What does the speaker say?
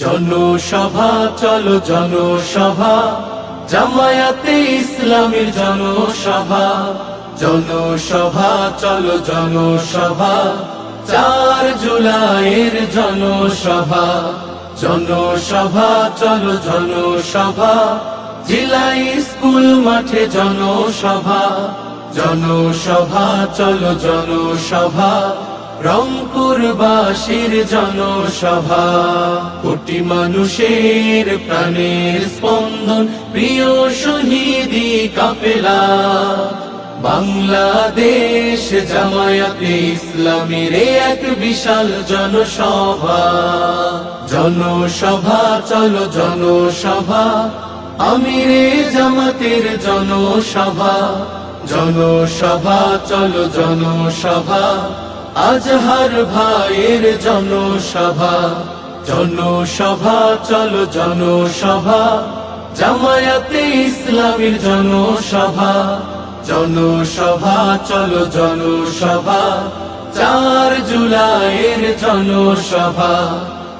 জনসভা, চলো জনসভা। জামায়াতে ইসলামের জনসভা। জনসভা, চলো জনসভা। চার জুলাইয়ের জনসভা। জনসভা, চলো জনসভা। জেলা স্কুল মাঠে জনসভা। জনসভা, চলো জনসভা। রংপুরবাসীর জনসভা, কোটি মানুষের প্রাণের স্পন্দন, প্রিয় শহীদি কাপেলা বাংলাদেশ জামায়াতে ইসলামের এক বিশাল জনসভা। জনসভা, চলো জনসভা, আমিরে জামাতের জনসভা। জনসভা, চলো জনসভা। আজহার ভাইয়ের জনসভা। জনসভা, চলো জনসভা। জামায়াতে ইসলামীর জনসভা। জনসভা, চলো জনসভা। চার জুলাইয়ের জনসভা।